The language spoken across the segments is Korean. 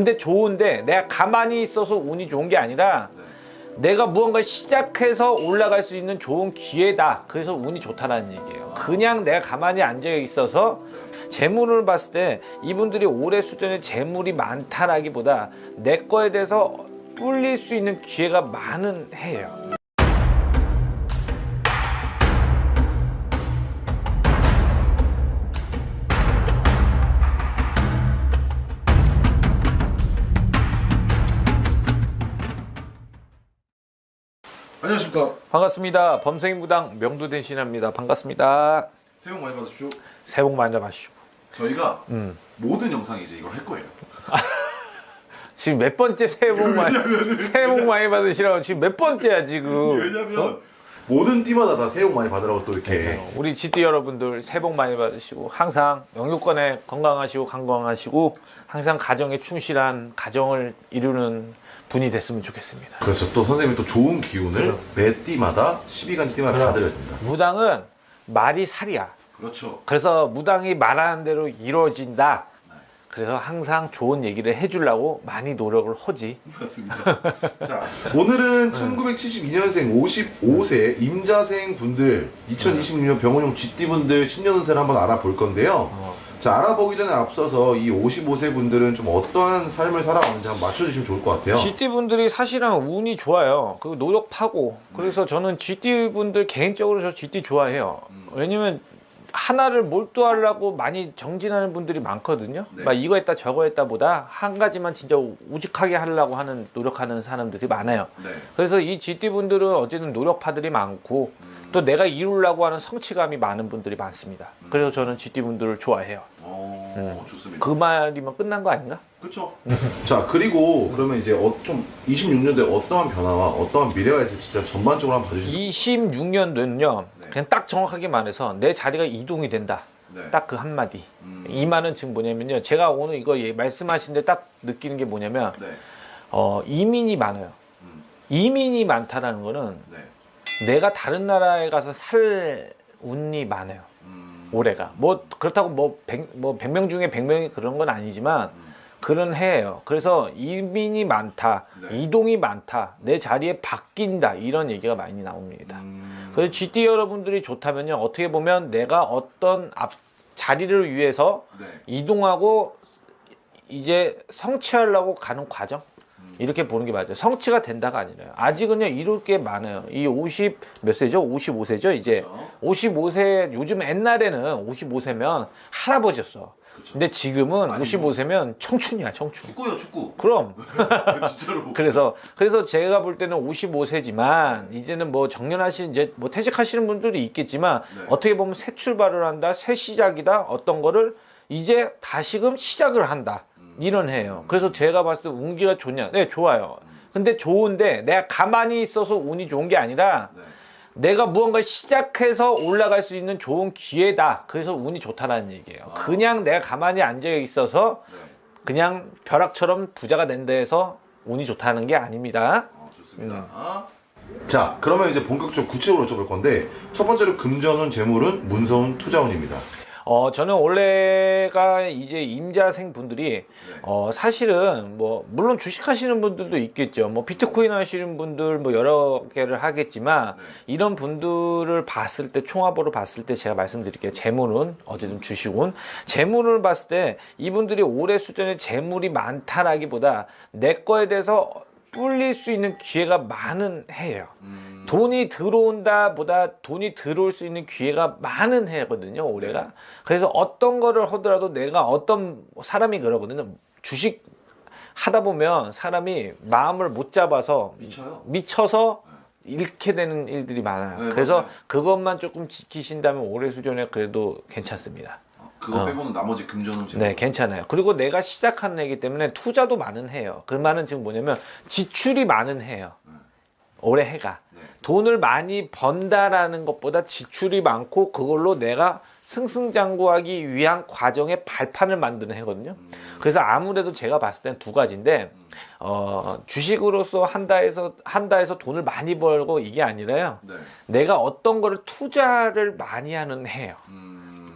근데 좋은데 내가 가만히 있어서 운이 좋은 게 아니라 네. 내가 무언가 시작해서 올라갈 수 있는 좋은 기회다. 그래서 운이 좋다라는 얘기예요. 그냥 내가 가만히 앉아 있어서 재물을 봤을 때 이분들이 올해 수전에 재물이 많다라기보다 내 거에 대해서 뿔릴 수 있는 기회가 많은 해예요. 안녕하십니까. 반갑습니다. 범생무당 명도된 신합니다. 반갑습니다. 새해 복 많이 받으십시오. 새해 복 많이 받으시고. 저희가 음. 모든 영상에 이제 이걸 할 거예요. 지금 몇 번째 새해 복 많이 새해 복 많이 받으시라고 지금 몇 번째야 지금. 왜냐면 어? 모든 띠마다 다 새해 복 많이 받으라고 또 이렇게 어, 우리 GT 여러분들 새해 복 많이 받으시고 항상 영유권에 건강하시고 강건하시고 항상 가정에 충실한 가정을 이루는 분이 됐으면 좋겠습니다. 그렇죠. 또 선생님이 또 좋은 기운을 매 띠마다 12가지 띠마다 그럼. 받으려야 됩니다. 무당은 말이 살이야. 그렇죠. 그래서 무당이 말하는 대로 이루어진다. 그래서 항상 좋은 얘기를 해주려고 많이 노력을 하지. 맞습니다. 자, 오늘은 1972년생 55세 임자생 분들, 2026년 병원용 GT 분들 신년운세를 한번 알아볼 건데요. 자, 알아보기 전에 앞서서 이 55세 분들은 좀 어떠한 삶을 살아가는지 한번 맞춰주시면 좋을 것 같아요. GT 분들이 사실은 운이 좋아요. 그 노력하고. 그래서 저는 GT 분들 개인적으로 저 GT 좋아해요. 왜냐면 하나를 몰두하려고 많이 정진하는 분들이 많거든요. 네. 막 이거 했다 저거 했다 보다 한 가지만 진짜 우직하게 하려고 하는 노력하는 사람들이 많아요. 네. 그래서 이 GT 분들은 어쨌든 노력파들이 많고 음. 또 내가 이루려고 하는 성취감이 많은 분들이 많습니다. 그래서 저는 GT 분들을 좋아해요. 어, 음. 좋습니다. 그 말이면 끝난 거 아닌가? 그렇죠. 자 그리고 그러면 이제 어, 좀 26년도에 어떠한 변화와 어떠한 미래가 있을지 진짜 전반적으로 한번 봐주시면 26년도는요. 네. 그냥 딱 정확하게 말해서 내 자리가 이동이 된다. 네. 딱 그 한마디. 음. 이 말은 지금 뭐냐면요. 제가 오늘 이거 예- 말씀하신데 딱 느끼는 게 뭐냐면 네. 어, 이민이 많아요. 음. 이민이 많다라는 거는 네. 내가 다른 나라에 가서 살 운이 많아요. 음. 올해가. 뭐 그렇다고 뭐 100, 뭐 100명 중에 100명이 그런 건 아니지만 음. 그런 해예요. 그래서 이민이 많다, 네. 이동이 많다, 내 자리에 바뀐다 이런 얘기가 많이 나옵니다. 음. 그래서 GT 여러분들이 좋다면요 어떻게 보면 내가 어떤 앞 자리를 위해서 네. 이동하고 이제 성취하려고 가는 과정 음. 이렇게 보는 게 맞아요. 성취가 된다가 아니라요. 아직은요 이룰 게 많아요. 이 50 몇 세죠? 55세죠 이제. 그렇죠. 55세 요즘 옛날에는 55세면 할아버지였어. 근데 지금은 아니, 55세면 청춘이야 청춘. 축구요 축구. 그럼 진짜로. 그래서 그래서 제가 볼 때는 55세지만 이제는 뭐 정년하신 이제 뭐 퇴직하시는 분들이 있겠지만 네. 어떻게 보면 새 출발을 한다, 새 시작이다, 어떤 거를 이제 다시금 시작을 한다 음. 이런 해요. 그래서 제가 봤을 때 운기가 좋냐? 네 좋아요. 근데 좋은데 내가 가만히 있어서 운이 좋은 게 아니라 네. 내가 무언가 시작해서 올라갈 수 있는 좋은 기회다. 그래서 운이 좋다라는 얘기예요. 아. 그냥 내가 가만히 앉아 있어서 네. 그냥 벼락처럼 부자가 된다 해서 운이 좋다는 게 아닙니다. 어, 좋습니다. 음. 자, 그러면 이제 본격적으로 구체적으로 여쭤볼 건데 첫 번째로 금전운, 재물운, 문서운, 투자운입니다. 어, 저는 원래가 이제 임자생 분들이 네. 어, 사실은 뭐 물론 주식 하시는 분들도 있겠죠. 뭐 비트코인 하시는 분들 뭐 여러 개를 하겠지만 네. 이런 분들을 봤을 때 총합으로 봤을 때 제가 말씀드릴게요. 재물은 어쨌든 주식은 재물을 봤을 때 이분들이 올해 수준에 재물이 많다라기보다 내 거에 대해서 뿔릴 수 있는 기회가 많은 해예요. 음. 돈이 들어온다 보다 돈이 들어올 수 있는 기회가 많은 해거든요, 올해가. 그래서 어떤 거를 하더라도 내가 어떤 사람이 그러거든요. 주식 하다 보면 사람이 마음을 못 잡아서 미쳐요? 미쳐서 잃게 되는 일들이 많아요. 네, 그래서 맞아요. 그것만 조금 지키신다면 올해 수준에 그래도 괜찮습니다. 어, 그거 어. 빼고는 나머지 금전운, 재물. 네, 괜찮아요. 그리고 내가 시작하는 애기 때문에 투자도 많은 해요. 그 말은 지금 뭐냐면 지출이 많은 해요. 올해 해가. 네. 돈을 많이 번다라는 것보다 지출이 많고 그걸로 내가 승승장구하기 위한 과정의 발판을 만드는 해거든요. 음. 그래서 아무래도 제가 봤을 때는 두 가지인데 어, 주식으로서 한다 해서 한다 해서 돈을 많이 벌고 이게 아니라요. 네. 내가 어떤 거를 투자를 많이 하는 해요. 음.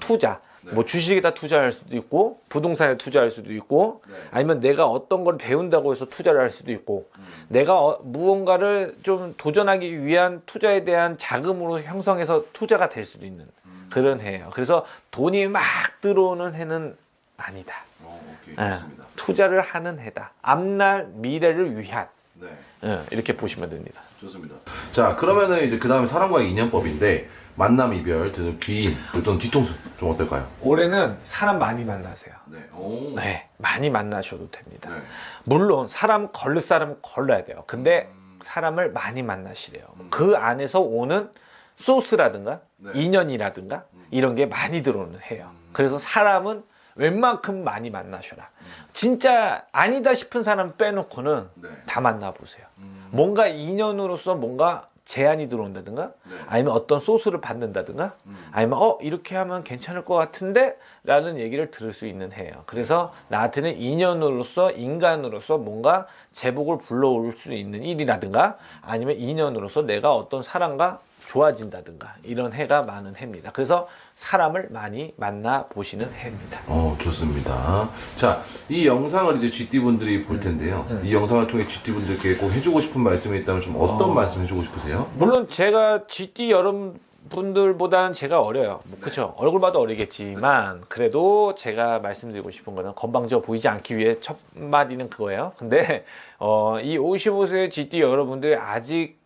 투자. 네. 뭐 주식에다 투자할 수도 있고 부동산에 투자할 수도 있고 네. 아니면 내가 어떤 걸 배운다고 해서 투자를 할 수도 있고 내가 어- 무언가를 좀 도전하기 위한 투자에 대한 자금으로 형성해서 투자가 될 수도 있는 그런 해예요. 그래서 돈이 막 들어오는 해는 아니다. 어, 오케이 예, 좋습니다. 투자를 하는 해다. 앞날 미래를 위한 네. 예, 이렇게 보시면 됩니다. 좋습니다. 자 그러면은 이제 그 다음에 사람과의 인연법인데 만남 이별 드는 귀인 또는 뒤통수 좀 어떨까요? 올해는 사람 많이 만나세요. 네. 오. 네, 많이 만나셔도 됩니다. 네. 물론 사람 걸릴 사람 걸러야 돼요. 근데 음. 사람을 많이 만나시래요. 그 안에서 오는 소스라든가 네. 인연이라든가 이런 게 많이 들어오는 해요. 그래서 사람은 웬만큼 많이 만나셔라. 진짜 아니다 싶은 사람 빼놓고는 네. 다 만나보세요. 음. 뭔가 인연으로서 뭔가 제안이 들어온다든가 네. 아니면 어떤 소스를 받는다든가 음. 아니면 어 이렇게 하면 괜찮을 것 같은데 라는 얘기를 들을 수 있는 해요 그래서 나한테는 인연으로서 인간으로서 뭔가 제복을 불러올 수 있는 일이라든가 아니면 인연으로서 내가 어떤 사람과 좋아진다든가 이런 해가 많은 해입니다 그래서 사람을 많이 만나 보시는 해입니다 어 좋습니다. 자 이 영상을 이제 GT 분들이 볼 텐데요. 이 영상을 통해 GT 분들께 꼭 해주고 싶은 말씀이 있다면 좀 어떤 어. 말씀 해주고 싶으세요? 물론 제가 GT 여러분들보다는 제가 어려요. 뭐 그렇죠. 얼굴 봐도 어리겠지만 그래도 제가 말씀드리고 싶은 거는 건방져 보이지 않기 위해 첫 마디는 그거예요. 근데 어, 이 55세 GT 여러분들이 아직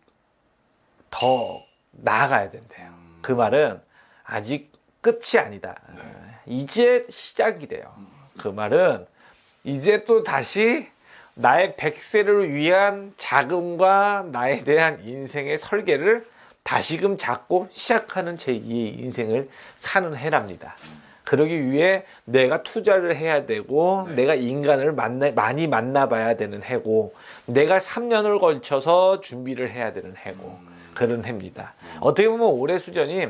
더 나아가야 된대요. 그 말은 아직 끝이 아니다. 네. 이제 시작이래요. 그 말은 이제 또 다시 나의 백세를 위한 자금과 나에 대한 인생의 설계를 다시금 잡고 시작하는 제2의 인생을 사는 해랍니다. 그러기 위해 내가 투자를 해야 되고 네. 내가 인간을 만나, 많이 만나봐야 되는 해고 내가 3년을 걸쳐서 준비를 해야 되는 해고 그런 해입니다. 어떻게 보면 올해 수전이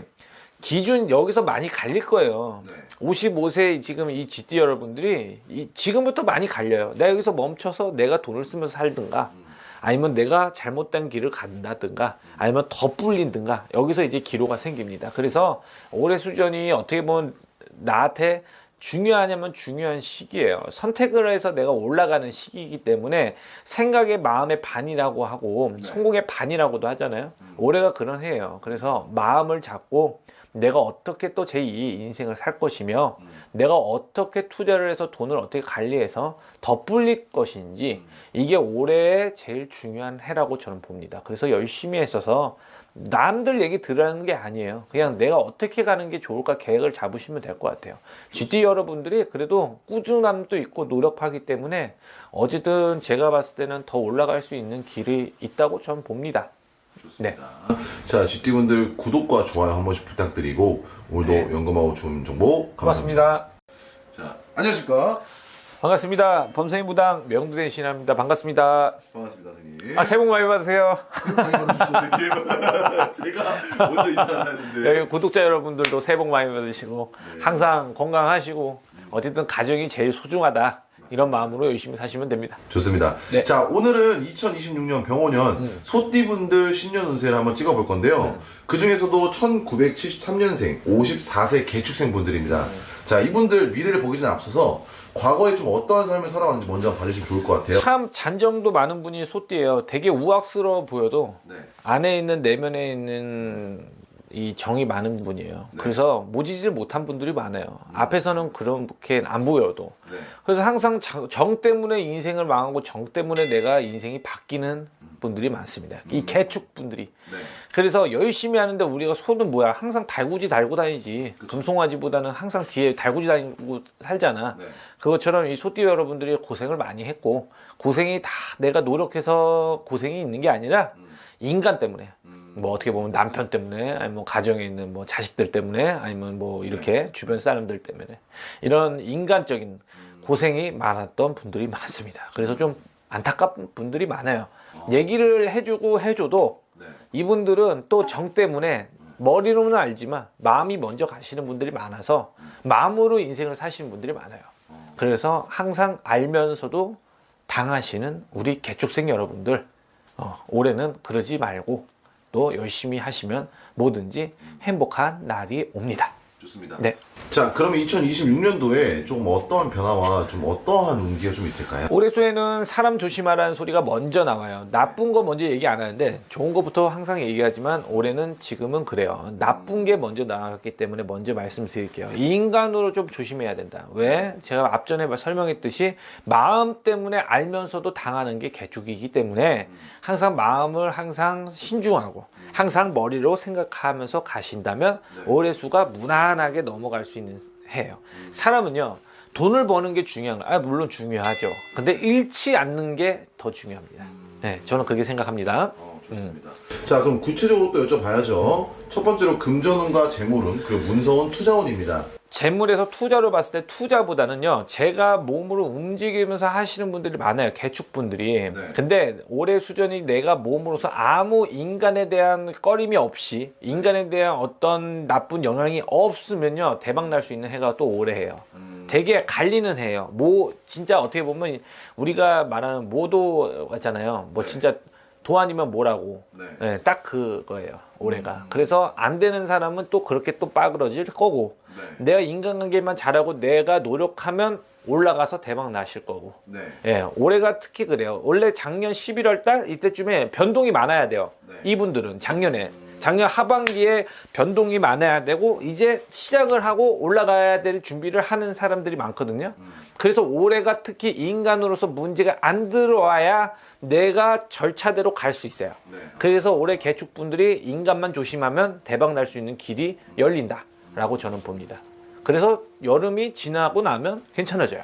기준 여기서 많이 갈릴 거예요. 네. 55세 지금 이 GT 여러분들이 이 지금부터 많이 갈려요. 내가 여기서 멈춰서 내가 돈을 쓰면서 살든가 아니면 내가 잘못된 길을 간다든가 아니면 더 불린든가 여기서 이제 기로가 생깁니다. 그래서 올해 수전이 어떻게 보면 나한테 중요하냐면 중요한 시기예요. 선택을 해서 내가 올라가는 시기이기 때문에 생각의 마음의 반이라고 하고 네. 성공의 반이라고도 하잖아요. 올해가 그런 해예요. 그래서 마음을 잡고 내가 어떻게 또 제2의 인생을 살 것이며 내가 어떻게 투자를 해서 돈을 어떻게 관리해서 더 불릴 것인지 이게 올해의 제일 중요한 해라고 저는 봅니다. 그래서 열심히 했어서 남들 얘기 들으라는 게 아니에요. 그냥 내가 어떻게 가는 게 좋을까 계획을 잡으시면 될 것 같아요. GT 여러분들이 그래도 꾸준함도 있고 노력하기 때문에 어쨌든 제가 봤을 때는 더 올라갈 수 있는 길이 있다고 저는 봅니다. 좋습니다. 자 GT 분들 구독과 좋아요 한 번씩 부탁드리고 오늘도 네. 연금하고 좋은 정보 감사합니다. 고맙습니다. 자 안녕하십니까? 반갑습니다. 범생이 무당 명두대 신합니다. 반갑습니다. 반갑습니다, 선생님. 아, 새해 복 많이 받으세요. 제가 먼저 인사했는데 여기 구독자 여러분들도 새해 복 많이 받으시고 네. 항상 건강하시고 어쨌든 가정이 제일 소중하다 이런 마음으로 열심히 사시면 됩니다. 좋습니다. 네. 자 오늘은 2026년 병원년 음. 소띠분들 신년 운세를 한번 찍어볼 건데요. 그 중에서도 1973년생 54세 개축생 분들입니다. 네. 자 이분들 미래를 보기 전에 앞서서 과거에 좀 어떠한 삶을 살아왔는지 먼저 한번 봐주시면 좋을 것 같아요. 참 잔정도 많은 분이 소띠예요. 되게 우악스러워 보여도 네. 안에 있는 내면에 있는 이 정이 많은 분이에요. 네. 음. 그래서 모지질 못한 분들이 많아요. 앞에서는 그렇게 안 보여도. 네. 그래서 항상 정- 정 때문에 인생을 망하고 정 때문에 내가 인생이 바뀌는 분들이 많습니다. 이 개축 분들이. 네. 그래서 열심히 하는데 우리가 손은 뭐야? 항상 달구지 달고 다니지. 금송아지보다는 항상 뒤에 달구지 다니고 살잖아. 네. 그것처럼 이 소띠 여러분들이 고생을 많이 했고 고생이 다 내가 노력해서 고생이 있는 게 아니라 음. 인간 때문에 음. 뭐 어떻게 보면 남편 때문에 아니면 뭐 가정에 있는 뭐 자식들 때문에 아니면 뭐 이렇게 주변 사람들 때문에 이런 인간적인 음. 고생이 많았던 분들이 많습니다. 그래서 좀 안타까운 분들이 많아요. 어. 얘기를 해주고 해줘도 네. 이분들은 또 정 때문에 머리로는 알지만 마음이 먼저 가시는 분들이 많아서 마음으로 인생을 사시는 분들이 많아요. 어. 그래서 항상 알면서도 당하시는 우리 개축생 여러분들 어, 올해는 그러지 말고 또 열심히 하시면 뭐든지 행복한 날이 옵니다. 좋습니다. 네. 자 자, 그러면 2026년도에 좀 어떠한 변화와 좀 어떠한 운기가 좀 있을까요? 올해 초에는 사람 조심하라는 소리가 먼저 나와요. 나쁜 거 먼저 얘기 안 하는데 좋은 거부터 항상 얘기하지만 올해는 지금은 그래요. 나쁜 게 먼저 나왔기 때문에 먼저 말씀드릴게요. 인간으로 좀 조심해야 된다. 왜? 제가 앞전에 설명했듯이 마음 때문에 알면서도 당하는 게 개축이기 때문에 항상 마음을 항상 신중하고 항상 머리로 생각하면서 가신다면 올해 수가 무난하게 넘어갈 수 있는 해요. 사람은요. 돈을 버는 게 중요한 거야. 아, 물론 중요하죠. 근데 잃지 않는 게 더 중요합니다. 네, 저는 그렇게 생각합니다. 어, 좋습니다. 자, 그럼 구체적으로 또 여쭤봐야죠. 첫 번째로 금전운과 재물운 그리고 문서운 투자운입니다. 재물에서 투자로 봤을 때 투자보다는요, 제가 몸으로 움직이면서 하시는 분들이 많아요. 개축분들이. 근데 올해 수전이 내가 몸으로서 아무 인간에 대한 꺼림이 없이, 인간에 대한 어떤 나쁜 영향이 없으면요, 대박 날 수 있는 해가 또 올해예요. 되게 갈리는 해요. 뭐 진짜 어떻게 보면 우리가 말하는 모도 같잖아요. 뭐 진짜 도 아니면 뭐라고. 네. 네, 딱 그거예요. 올해가. 그래서 안 되는 사람은 또 그렇게 또 빠그러질 거고 내가 인간관계만 잘하고 내가 노력하면 올라가서 대박 나실 거고. 네. 예, 올해가 특히 그래요. 원래 작년 11월 달 이때쯤에 변동이 많아야 돼요. 네. 이분들은 작년에 작년 하반기에 변동이 많아야 되고 이제 시작을 하고 올라가야 될 준비를 하는 사람들이 많거든요. 그래서 올해가 특히 인간으로서 문제가 안 들어와야 내가 절차대로 갈 수 있어요. 네. 그래서 올해 개축분들이 인간만 조심하면 대박 날 수 있는 길이 열린다라고 저는 봅니다. 그래서 여름이 지나고 나면 괜찮아져요.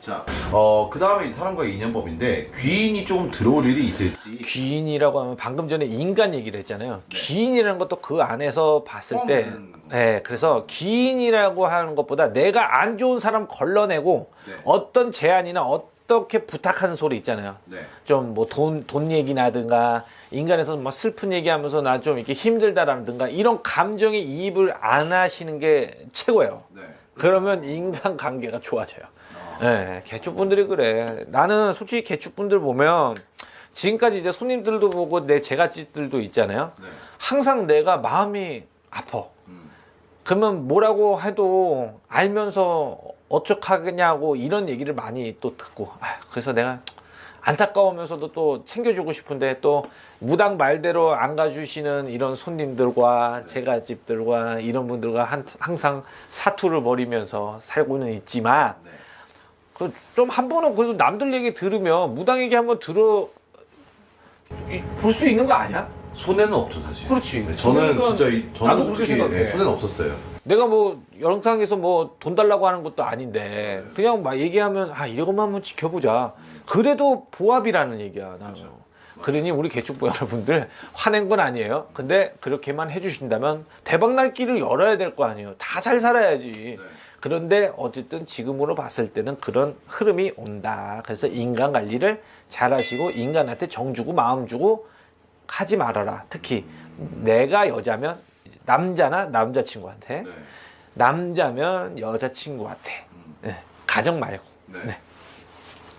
자, 어, 그 다음에 사람과의 인연법인데 귀인이 조금 들어올 일이 있을지. 귀인이라고 하면 방금 전에 인간 얘기를 했잖아요. 귀인이라는 것도 그 안에서 봤을 때, 포함되는 거. 네, 그래서 귀인이라고 하는 것보다 내가 안 좋은 사람 걸러내고 네. 어떤 제안이나 어떻게 부탁하는 소리 있잖아요. 네. 좀 뭐 돈 돈 얘기나든가 인간에서 뭐 슬픈 얘기하면서 나 좀 이렇게 힘들다라든가 이런 감정에 이입을 안 하시는 게 최고예요. 네. 그러면 인간 관계가 좋아져요. 네, 개축분들이 그래. 나는 솔직히 개축분들 보면 지금까지 이제 손님들도 보고 내 제갓집들도 있잖아요. 네. 항상 내가 마음이 아파. 음. 그러면 뭐라고 해도 알면서 어떡하겠냐고 이런 얘기를 많이 또 듣고 아, 그래서 내가 안타까우면서도 또 챙겨주고 싶은데 또 무당 말대로 안 가주시는 이런 손님들과 제갓집들과 이런 분들과 한- 항상 사투를 벌이면서 살고는 있지만 네. 그 좀 한 번은 그래도 남들 얘기 들으면 무당 얘기 한번 들어 볼 수 있는 거 아니야? 손해는 없죠, 사실. 그렇지. 네, 저는 그러니까 진짜 이, 나도 저는 그렇게 솔직히 생각해. 네, 손해는 없었어요. 내가 뭐 영상에서 뭐 돈 달라고 하는 것도 아닌데 그냥 막 얘기하면 아 이것만 한번 지켜보자. 그래도 보합이라는 얘기야 나는. 그러니 우리 개축부 여러분들 화낸 건 아니에요. 근데 그렇게만 해주신다면 대박 날 길을 열어야 될 거 아니에요. 다 잘 살아야지. 그런데 어쨌든 지금으로 봤을 때는 그런 흐름이 온다. 그래서 인간 관리를 잘 하시고 인간한테 정 주고 마음 주고 하지 말아라. 특히 내가 여자면 남자나 남자친구한테 남자면 여자친구한테 네, 가정 말고 네.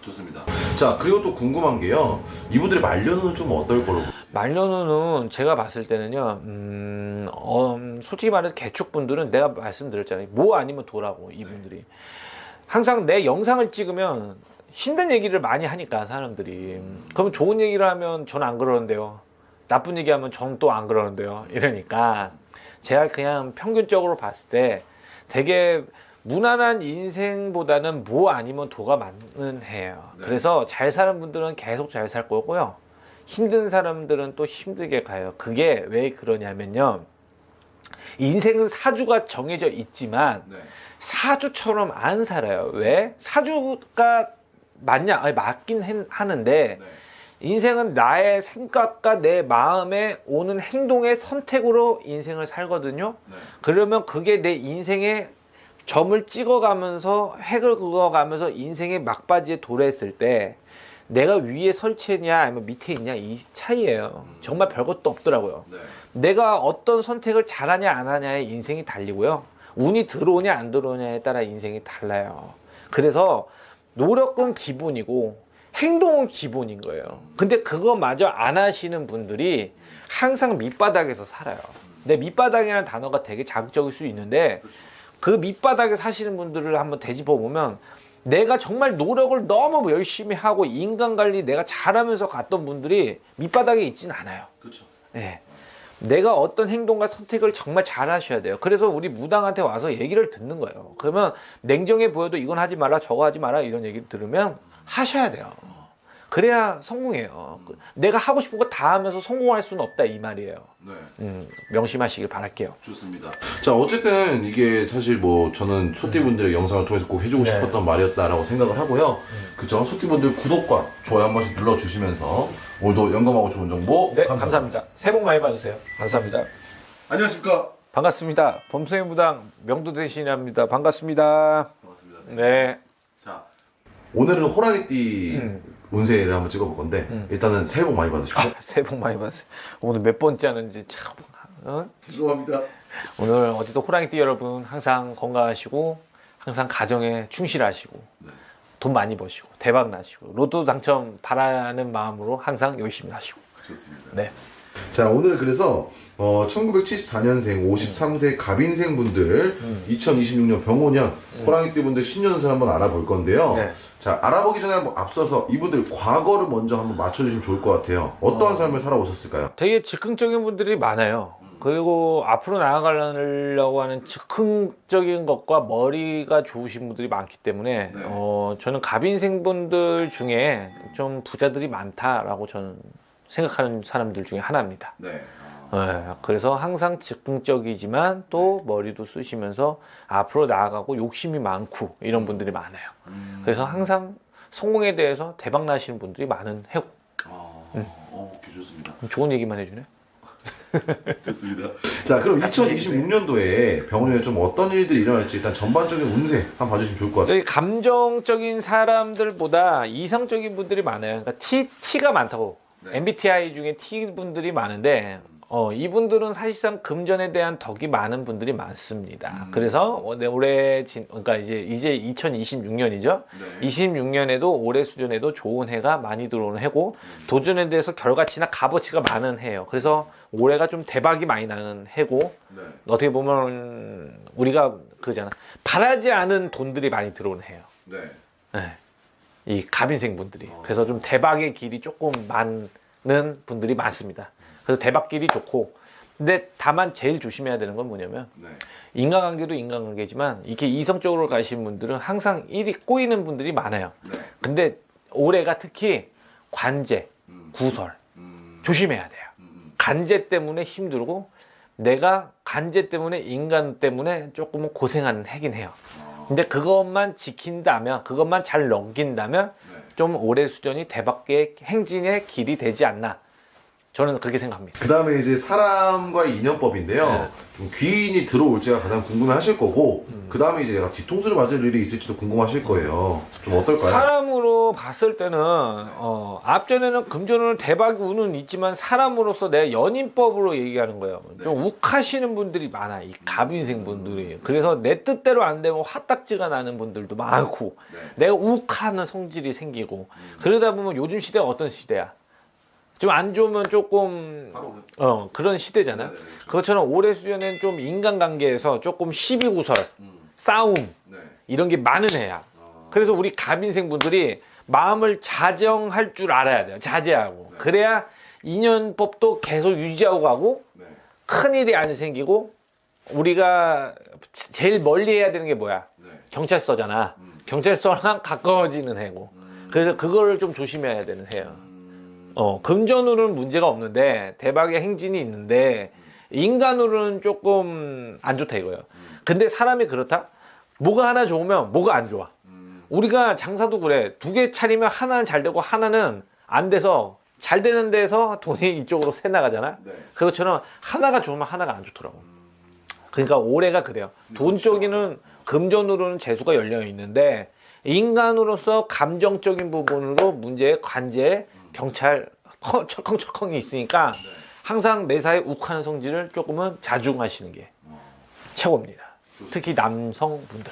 좋습니다. 자, 그리고 또 궁금한 게요. 이분들의 말년은 좀 어떨 보세요? 말년우는 제가 봤을 때는요 음, 어, 솔직히 말해서 개축분들은 내가 말씀드렸잖아요. 뭐 아니면 도라고 이분들이. 항상 내 영상을 찍으면 힘든 얘기를 많이 하니까 사람들이. 그러면 좋은 얘기를 하면 전 안 그러는데요. 나쁜 얘기하면 전 또 안 그러는데요. 이러니까 제가 그냥 평균적으로 봤을 때 되게 무난한 인생보다는 뭐 아니면 도가 많은 해요. 네. 그래서 잘 사는 분들은 계속 잘 살 거고요 힘든 사람들은 또 힘들게 가요. 그게 왜 그러냐면요. 인생은 사주가 정해져 있지만 네. 사주처럼 안 살아요. 왜? 사주가 맞냐? 아니, 맞긴 하는데 네. 인생은 나의 생각과 내 마음에 오는 행동의 선택으로 인생을 살거든요. 네. 그러면 그게 내 인생의 점을 찍어가면서 획을 그어가면서 인생의 막바지에 도래했을 때 내가 위에 설치했냐 아니면 밑에 있냐 이 차이예요. 정말 별것도 없더라고요. 네. 내가 어떤 선택을 잘하냐 안 하냐에 인생이 달리고요. 운이 들어오냐 안 들어오냐에 따라 인생이 달라요. 그래서 노력은 기본이고 행동은 기본인 거예요. 근데 그거마저 안 하시는 분들이 항상 밑바닥에서 살아요. 근데 밑바닥이라는 단어가 되게 자극적일 수 있는데 그 밑바닥에 사시는 분들을 한번 되짚어 보면 내가 정말 노력을 너무 열심히 하고 인간 관리 내가 잘하면서 갔던 분들이 밑바닥에 있지는 않아요. 그렇죠. 예. 내가 어떤 행동과 선택을 정말 잘 하셔야 돼요. 그래서 우리 무당한테 와서 얘기를 듣는 거예요. 그러면 냉정해 보여도 이건 하지 마라, 저거 하지 마라 이런 얘기 들으면 하셔야 돼요. 그래야 성공해요. 그- 내가 하고 싶은 거 다 하면서 성공할 수는 없다 이 말이에요. 네. 음, 명심하시길 바랄게요. 좋습니다. 자 어쨌든 이게 사실 뭐 저는 소띠분들의 영상을 통해서 꼭 해주고 네. 싶었던 말이었다라고 생각을 하고요. 그죠? 소띠분들 구독과 좋아요 한 번씩 눌러주시면서 오늘도 영감하고 좋은 정보 네, 감사합니다. 새해 복 많이 받으세요. 감사합니다. 안녕하십니까? 반갑습니다. 범성의 무당 명도 대신합니다. 반갑습니다. 반갑습니다. 네. 자 오늘은 호랑이띠 음. 운세를 한번 찍어볼 건데 일단은 새해 복 많이 받으십시오. 아, 새해 복 많이 받으세요. 오늘 몇 번째 하는지 참. 어? 죄송합니다. 오늘 어쨌든 호랑이띠 여러분 항상 건강하시고 항상 가정에 충실하시고 돈 많이 버시고 대박 나시고 로또 당첨 바라는 마음으로 항상 열심히 하시고 좋습니다. 네. 자 오늘 그래서 어, 1974년생 53세 갑인생 분들 2026년 병오년 호랑이띠 분들 신년운세 한번 알아볼 건데요. 네. 자 알아보기 전에 한번 앞서서 이분들 과거를 먼저 한번 맞춰주시면 좋을 것 같아요. 어떠한 삶을 살아오셨을까요? 되게 즉흥적인 분들이 많아요. 그리고 앞으로 나아가려고 하는 즉흥적인 것과 머리가 좋으신 분들이 많기 때문에 네. 어, 저는 갑인생 분들 중에 좀 부자들이 많다라고 저는 생각하는 사람들 중에 하나입니다. 네. 네, 그래서 항상 즉흥적이지만 또 머리도 쓰시면서 앞으로 나아가고 욕심이 많고 이런 분들이 많아요. 그래서 항상 성공에 대해서 대박 나시는 분들이 많은 해고. 어, 오케이 좋습니다. 좋은 얘기만 해주네. 좋습니다. 자 그럼 2026년도에 병원에 좀 어떤 일들이 일어날지 일단 전반적인 운세 한번 봐주시면 좋을 것 같아요. 감정적인 사람들보다 이성적인 분들이 많아요. 그러니까 T, T가 많다고. 네. MBTI 중에 T 분들이 많은데, 어, 이분들은 사실상 금전에 대한 덕이 많은 분들이 많습니다. 그래서 올해- 올해, 진, 그러니까 이제, 이제 2026년이죠. 네. 26년에도 올해 수준에도 좋은 해가 많이 들어오는 해고, 도전에 대해서 결과치나 값어치가 많은 해예요. 그래서 올해가 좀 대박이 많이 나는 해고, 네. 어떻게 보면 우리가 그잖아 바라지 않은 돈들이 많이 들어오는 해요. 네. 네. 이 갑인생 분들이 그래서 좀 대박의 길이 조금 많은 분들이 많습니다. 그래서 대박 길이 좋고 근데 다만 제일 조심해야 되는 건 뭐냐면 네. 인간관계도 인간관계지만 이렇게 이성적으로 가신 분들은 항상 일이 꼬이는 분들이 많아요. 네. 근데 올해가 특히 관제, 구설 음. 조심해야 돼요. 간제 때문에 힘들고 내가 간제 때문에 인간 때문에 조금은 고생하는 해긴 해요. 근데 그것만 지킨다면 그것만 잘 넘긴다면 좀 올해 수전이 대박의 행진의 길이 되지 않나 저는 그렇게 생각합니다. 그 다음에 이제 사람과의 인연법인데요. 네. 좀 귀인이 들어올지가 가장 궁금해 하실 거고, 음. 그 다음에 이제 내가 뒤통수를 맞을 일이 있을지도 궁금하실 거예요. 좀 어떨까요? 사람으로 봤을 때는 어, 앞전에는 금전운은 대박 운은 있지만 사람으로서 내 연인법으로 얘기하는 거예요. 좀 욱하시는 분들이 많아. 이 갑인생 분들이. 그래서 내 뜻대로 안 되면 화딱지가 나는 분들도 많고 내가 욱하는 성질이 생기고 그러다 보면 요즘 시대가 어떤 시대야? 좀 안 좋으면 조금 어, 그런 시대잖아. 그것처럼 올해 수련은 좀 인간관계에서 조금 시비구설, 싸움 이런 게 많은 해야. 그래서 우리 갑인생 분들이 마음을 자정할 줄 알아야 돼요. 자제하고. 그래야 인연법도 계속 유지하고 가고 큰 일이 안 생기고 우리가 제일 멀리 해야 되는 게 뭐야? 경찰서잖아. 경찰서랑 가까워지는 해고. 그래서 그거를 좀 조심해야 되는 해요. 어, 금전으로는 문제가 없는데 대박의 행진이 있는데 인간으로는 조금 안 좋다 이거예요. 근데 사람이 그렇다? 뭐가 하나 좋으면 뭐가 안 좋아. 우리가 장사도 그래. 두 개 차리면 하나는 잘 되고 하나는 안 돼서 잘 되는 데서 돈이 이쪽으로 새 나가잖아. 그것처럼 하나가 좋으면 하나가 안 좋더라고. 그러니까 올해가 그래요. 돈 쪽에는 금전으로는 재수가 열려 있는데 인간으로서 감정적인 부분으로 문제의 관제, 경찰 커- 철컹철컹이 있으니까 항상 매사에 욱하는 성질을 조금은 자중하시는 게 최고입니다. 특히 남성분들.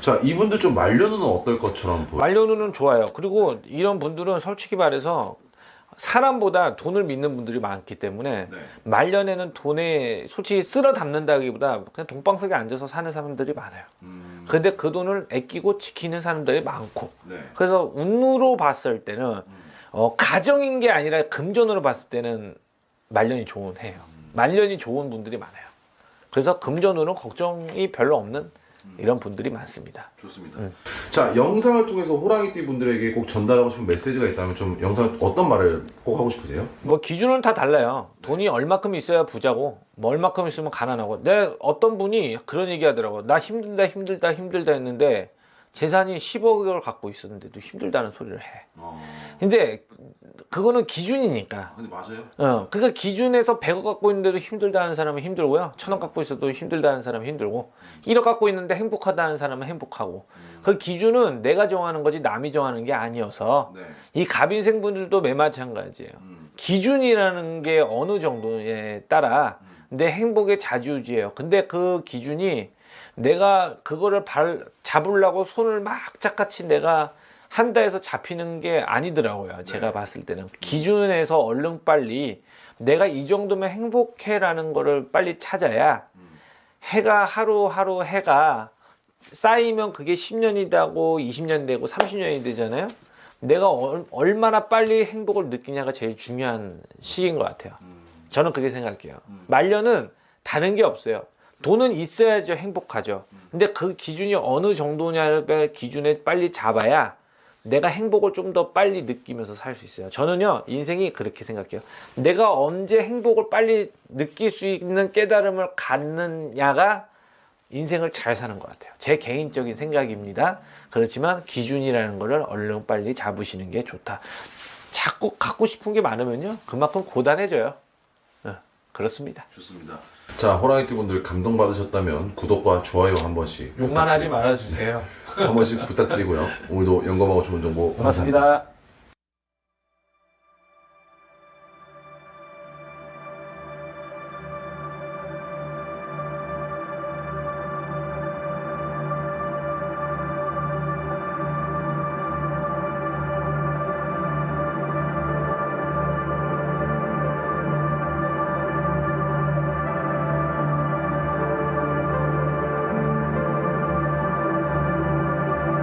자, 이분들 좀 말려는 어떨 것처럼 보여요? 말려누는 좋아요. 그리고 이런 분들은 솔직히 말해서 사람보다 돈을 믿는 분들이 많기 때문에 네. 말년에는 돈에 솔직히 쓸어 담는다기보다 그냥 동방석에 앉아서 사는 사람들이 많아요. 음, 근데 그 돈을 아끼고 지키는 사람들이 많고 네. 그래서 운으로 봤을 때는 음, 어, 가정인 게 아니라 금전으로 봤을 때는 말년이 좋은 해요. 말년이 좋은 분들이 많아요. 그래서 금전으로는 걱정이 별로 없는 이런 분들이 많습니다. 좋습니다. 음. 자, 영상을 통해서 호랑이띠 분들에게 꼭 전달하고 싶은 메시지가 있다면 좀 영상 어떤 말을 꼭 하고 싶으세요? 뭐 기준은 다 달라요. 돈이 얼마큼 있어야 부자고, 뭐 얼마큼 있으면 가난하고. 내 어떤 분이 그런 얘기 하더라고. 나 힘들다, 힘들다, 힘들다 했는데 재산이 10억을 갖고 있었는데도 힘들다는 소리를 해. 어, 근데 그거는 기준이니까. 근데 맞아요. 어, 그러니까 기준에서 100억 갖고 있는데도 힘들다는 사람은 힘들고요. 1000억 갖고 있어도 힘들다는 사람은 힘들고, 1억 갖고 있는데 행복하다는 사람은 행복하고. 그 기준은 내가 정하는 거지 남이 정하는 게 아니어서 네. 이 갑인생 분들도 매 마찬가지예요. 음, 기준이라는 게 어느 정도에 따라 내 행복의 자주지예요. 근데 그 기준이 내가 그거를 발 잡으려고 손을 막 짝같이 내가 한다 해서 잡히는 게 아니더라고요. 제가 네. 봤을 때는 기준에서 얼른 빨리 내가 이 정도면 행복해라는 거를 빨리 찾아야 음, 해가 하루하루 해가 쌓이면 그게 10년이 되고 20년 되고 30년이 되잖아요. 내가 얼, 얼마나 빨리 행복을 느끼냐가 제일 중요한 시기인 것 같아요. 음, 저는 그렇게 생각해요. 음. 말년은 다른 게 없어요. 돈은 있어야죠 행복하죠. 근데 그 기준이 어느 정도냐의 기준에 빨리 잡아야 내가 행복을 좀 더 빨리 느끼면서 살 수 있어요. 저는요 인생이 그렇게 생각해요. 내가 언제 행복을 빨리 느낄 수 있는 깨달음을 갖느냐가 인생을 잘 사는 것 같아요. 제 개인적인 생각입니다. 그렇지만 기준이라는 거를 얼른 빨리 잡으시는 게 좋다. 자꾸 갖고 싶은 게 많으면요 그만큼 고단해져요. 어, 그렇습니다. 좋습니다. 자, 호랑이띠 분들 감동 받으셨다면 구독과 좋아요 한 번씩 욕만 하지 말아주세요. 한 번씩 부탁드리고요. 오늘도 영감하고 좋은 정보 고맙습니다.